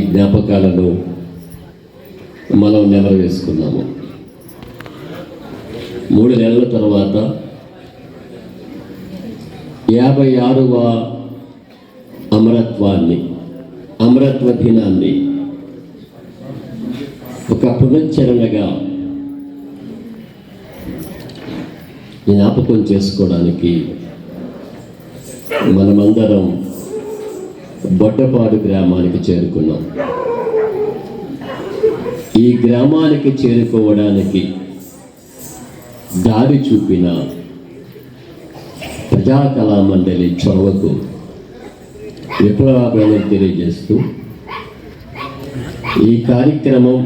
జ్ఞాపకాలను మనం నెమరు వేసుకున్నాము. మూడు నెలల తర్వాత యాభై ఆరవ అమరత్వాన్ని అమరత్వ దినాన్ని ఒక పునశ్చరణగా జ్ఞాపకం చేసుకోవడానికి మనమందరం బొట్టపాడు గ్రామానికి చేరుకున్నాం. ఈ గ్రామానికి చేరుకోవడానికి దారి చూపిన ప్రజా కళా మండలి చొరవకు విప్లవాభిమానం తెలియజేస్తూ ఈ కార్యక్రమం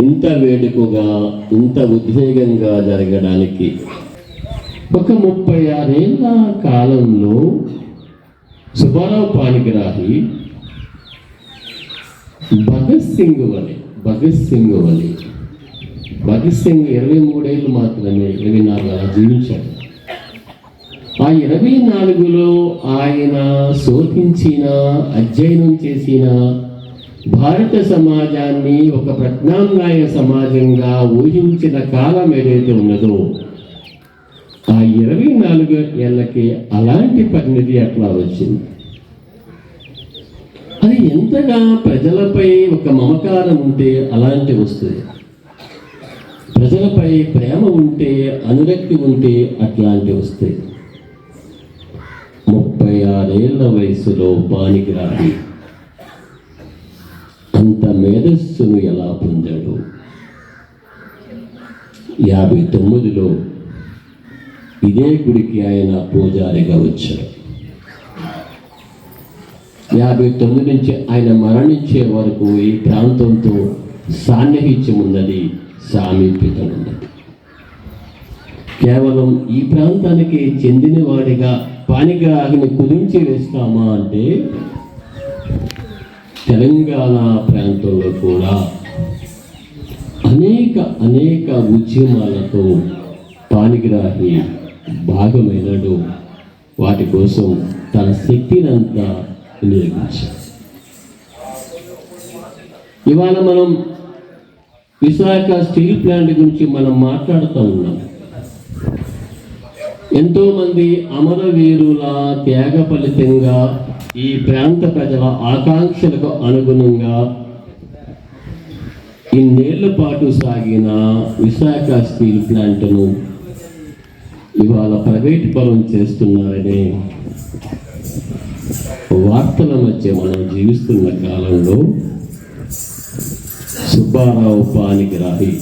ఇంత వేడుకగా ఇంత ఉద్వేగంగా జరగడానికి ఒక ముప్పై ఆరేళ్ళ కాలంలో సుబారావు పాణిగ్రాహి భగత్ సింగ్ వలె భగత్ సింగ్ వలె భగత్ సింగ్ ఇరవై మూడేళ్ళు మాత్రమే ఇరవై నాలుగు అలా జీవించాడు. ఆ ఇరవై నాలుగులో ఆయన శోధించిన అధ్యయనం చేసిన భారత సమాజాన్ని ఒక ప్రజ్ఞాన్యాయ సమాజంగా ఊహించిన కాలం ఏదైతే ఉన్నదో నాలుగు ఏళ్ళకి అలాంటి పరిణితి అట్లా వచ్చింది? అది ఎంతగా ప్రజలపై ఒక మమకారం ఉంటే అలాంటి వస్తుంది. ప్రజలపై ప్రేమ ఉంటే అనురక్తి ఉంటే అట్లాంటి వస్తాయి ముప్పై ఆరేళ్ళ వయసులో పానిగ్రాహి అంత మేధస్సును ఎలా పొందాడు? యాభై తొమ్మిదిలో ఇదే గుడికి ఆయన పూజారిగా వచ్చారు. యాభై తొమ్మిది నుంచి ఆయన మరణించే వరకు ఈ ప్రాంతంతో సాన్నిహిత్యం ఉన్నది సామీప్యత ఉన్నది కేవలం ఈ ప్రాంతానికి చెందినవాడిగా పానిగ్రాహిని కుదించి వేస్తామా అంటే తెలంగాణ ప్రాంతంలో కూడా అనేక అనేక ఉద్యమాలతో పానిగ్రాహి భాగమైనడు. వాటి కోసం తన శక్తినంతా వినియోగించాడు. ఇవాళ మనం విశాఖ స్టీల్ ప్లాంట్ గురించి మనం మాట్లాడుతూ ఉన్నాం. ఎంతో మంది అమరవీరుల త్యాగ ఫలితంగా ఈ ప్రాంత ప్రజల ఆకాంక్షలకు అనుగుణంగా ఇన్నేళ్ళ పాటు సాగిన విశాఖ స్టీల్ ప్లాంట్ను ఇవాళ ప్రైవేట్ పరం చేస్తున్నారనే వార్తల మధ్య మనం జీవిస్తున్న కాలంలో సుబ్బారావు పానిగ్రాహి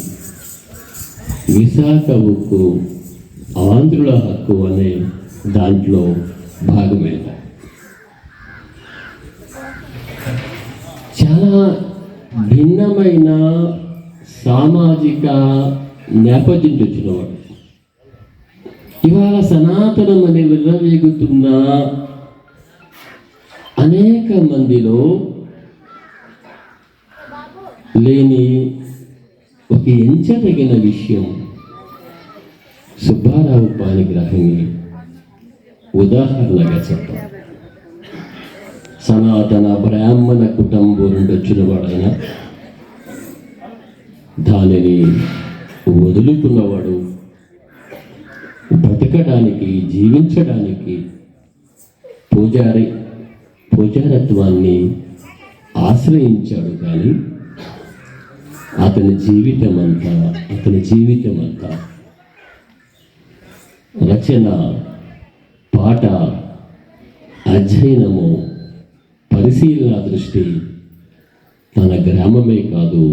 విశాఖ ఉక్కు ఆంధ్రుల హక్కు అనే దాంట్లో భాగమైన చాలా భిన్నమైన సామాజిక నేపథ్యం తెచ్చినవాడు ఇవాళ సనాతనం అని విర్రవేగుతున్న అనేక మందిలో లేని ఒక ఎంచదగిన విషయం. సుబ్బారావు పానిగ్రహాన్ని ఉదాహరణగా చెప్పాలి సనాతన బ్రాహ్మణ కుటుంబం నుండి వచ్చిన వాడైనా దానిని వదులుకున్నవాడు బ్రతకడానికి జీవించడానికి పూజారి పూజారత్వాన్ని ఆశ్రయించాడు కానీ అతని జీవితం అంతా అతని జీవితం అంతా రచన పాట అధ్యయనము పరిశీలన దృష్టి తన గ్రామమే కాదు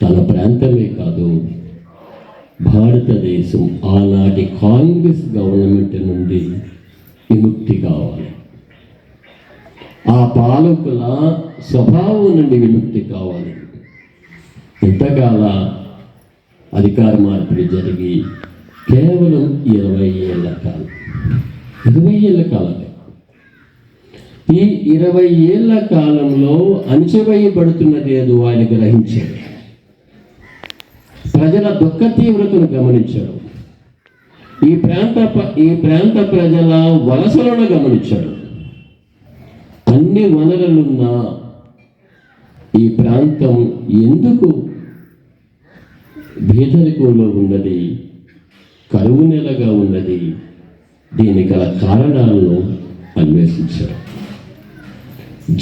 తన ప్రాంతమే కాదు భారతదేశం ఆనాటి కాంగ్రెస్ గవర్నమెంట్ నుండి విముక్తి కావాలి. ఆ పాలకుల స్వభావం నుండి విముక్తి కావాలి. ఎంతకాల అధికార మార్పిడి జరిగి కేవలం ఇరవై ఏళ్ళ కాలం ఇరవై ఏళ్ళ కాలం ఈ ఇరవై ఏళ్ళ కాలంలో అణచివేయబడుతున్నది ఏదో వాళ్ళు గ్రహించారు ప్రజల దుఃఖ తీవ్రతను గమనించాడు. ఈ ప్రాంత ఈ ప్రాంత ప్రజల వలసలను గమనించాడు. అన్ని వనరులున్నా ఈ ప్రాంతం ఎందుకు భేదరికంలో ఉన్నది కరువు నెలగా ఉన్నది? దీనికి గల కారణాలను అన్వేషించారు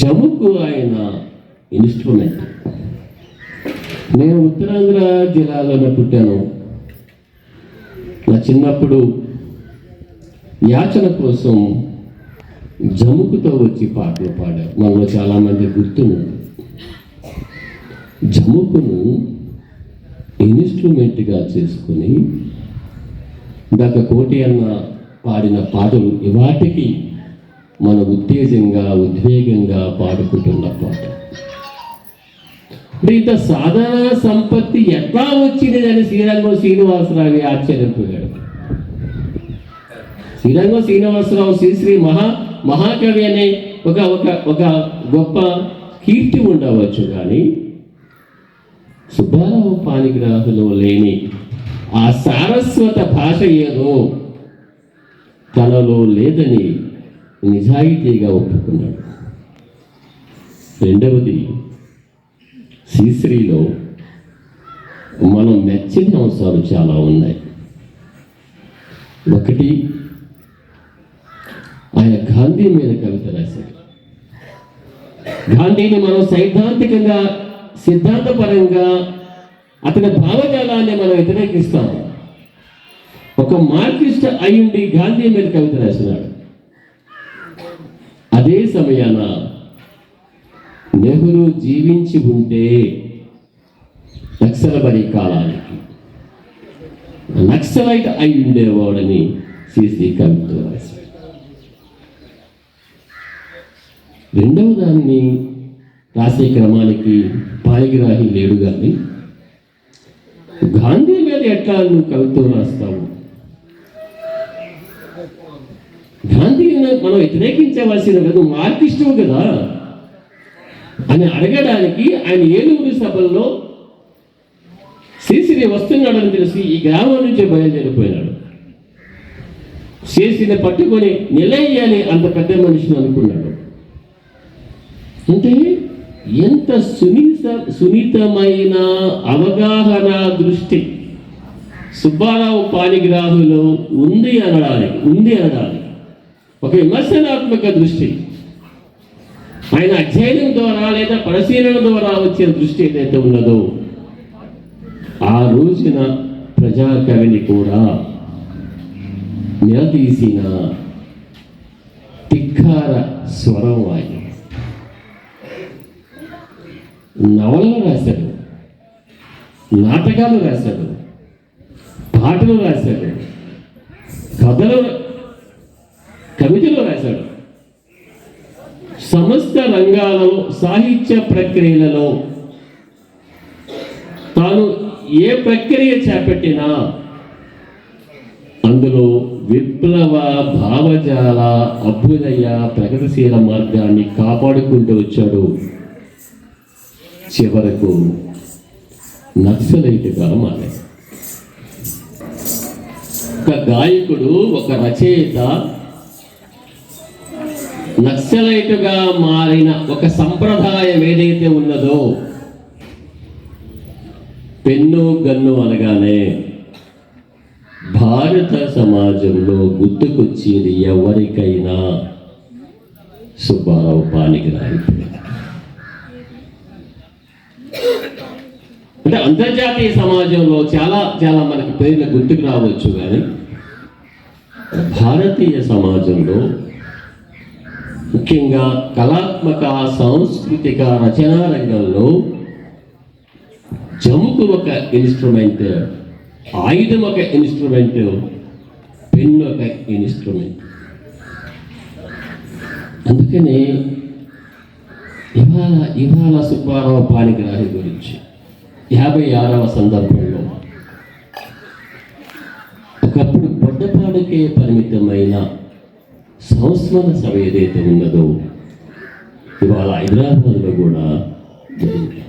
జముకు ఆయన ఇన్స్ట్రుమెంట్. నేను ఉత్తరాంధ్ర జిల్లాలోనే పుట్టాను. నా చిన్నప్పుడు యాచన కోసం జముకుతో వచ్చి పాటలు పాడారు. మనలో చాలామంది గుర్తును జముకును ఇన్స్ట్రుమెంట్గా చేసుకుని ఇందాక కోటి అన్న పాడిన పాటలు ఇవాటికి మన ఉత్తేజంగా ఉద్వేగంగా పాడుకుంటున్న పాట. ఇంత సాధారణ సంపత్తి ఎట్లా వచ్చింది అని శ్రీరంగం శ్రీనివాసరావు ఆశ్చర్యపోయాడు. శ్రీరంగం శ్రీనివాసరావు శ్రీశ్రీ మహా మహాకవి అనే ఒక ఒక ఒక గొప్ప కీర్తి ఉండవచ్చు కానీ సుబ్బారావు పాణిగ్రాహులో లేని ఆ సారస్వత భాష ఏదో తనలో లేదని నిజాయితీగా ఒప్పుకున్నాడు. రెండవది శ్రీశ్రీలో మనం మెచ్చని అంశాలు చాలా ఉన్నాయి. ఒకటి ఆయన గాంధీ మీద కవిత రాశాడు. గాంధీని మనం సైద్ధాంతికంగా సిద్ధాంతపరంగా అతని భావజాలాన్ని మనం వ్యతిరేకిస్తాం ఒక మార్కిస్ట్ అయ్యుండి గాంధీ మీద కవిత రాసినాడు. అదే సమయాన నెహ్రూ జీవించి ఉంటే నక్సలబడి కాలానికి. నక్సలైట్ అయి ఉండేవాడని శ్రీశ్రీ కవితో రాశాడు రెండవ దాన్ని రాసే క్రమానికి పాలిగ్రాహి లేడు కానీ గాంధీ మీద ఎట్లా నువ్వు కవిత్వం రాస్తావు? గాంధీని మనం వ్యతిరేకించవలసిన కదా మార్కిస్టువు కదా. అని అడగడానికి ఆయన ఏలూరు సభల్లో శ్రీశ్రీ వస్తున్నాడని తెలిసి ఈ గ్రామం నుంచి బయలుదేరిపోయినాడు. శ్రీశ్రీని పట్టుకొని నిలయ్యాలి అంత పెద్ద మనిషిని అనుకున్నాడు. అంటే ఎంత సునీత సున్నితమైన అవగాహన దృష్టి సుబ్బారావు పాలిగ్రాహులో ఉంది అనడానికి ఉంది అనడానికి. ఒక విమర్శనాత్మక దృష్టి. ఆయన అధ్యయనం ద్వారా లేదా పరిశీలన ద్వారా వచ్చిన దృష్టి ఏదైతే ఉన్నదో ఆ రోజున ప్రజాకవిని కూడా నిలదీసిన తిక్కార స్వరం ఆయన. నవలలు రాశాడు నాటకాలు రాశాడు పాటలు రాశాడు కథలు కవితలు రాశాడు. సమస్త రంగాలలో సాహిత్య ప్రక్రియలలో తాను ఏ ప్రక్రియ చేపట్టినా అందులో విప్లవ భావజాల అభ్యుదయ ప్రగతిశీల మార్గాన్ని కాపాడుకుంటూ వచ్చాడు. చివరకు నక్సలైట్గా మారాడు. ఒక గాయకుడు ఒక రచయిత నక్సలైటుగా మారిన ఒక సంప్రదాయం ఏదైతే ఉన్నదో పెన్ను గన్ను అనగానే భారత సమాజంలో గుర్తుకొచ్చేది ఎవరికైనా సుబ్బారావు పానిగ్రాహి అంటే అంతర్జాతీయ సమాజంలో చాలా చాలా మనకి పేర్లు గుర్తుకు రావచ్చు కానీ భారతీయ సమాజంలో ముఖ్యంగా కళాత్మక సాంస్కృతిక రచనా రంగంలో జముకు ఒక ఇన్స్ట్రుమెంట్ ఆయుధం ఒక ఇన్స్ట్రుమెంట్ పెన్ ఒక ఇన్స్ట్రుమెంట్ అందుకని ఇవాళ ఇవాళ సుబ్బారావు పాణిగ్రాహి గురించి యాభై ఆరవ సందర్భంలో ఒకప్పుడు పొడ్డపాడుకే పరిమితమైన సంస్మరణ సభ ఏదైతే ఉన్నదో ఇవాళ హైదరాబాద్లో కూడా జరుగుతుంది.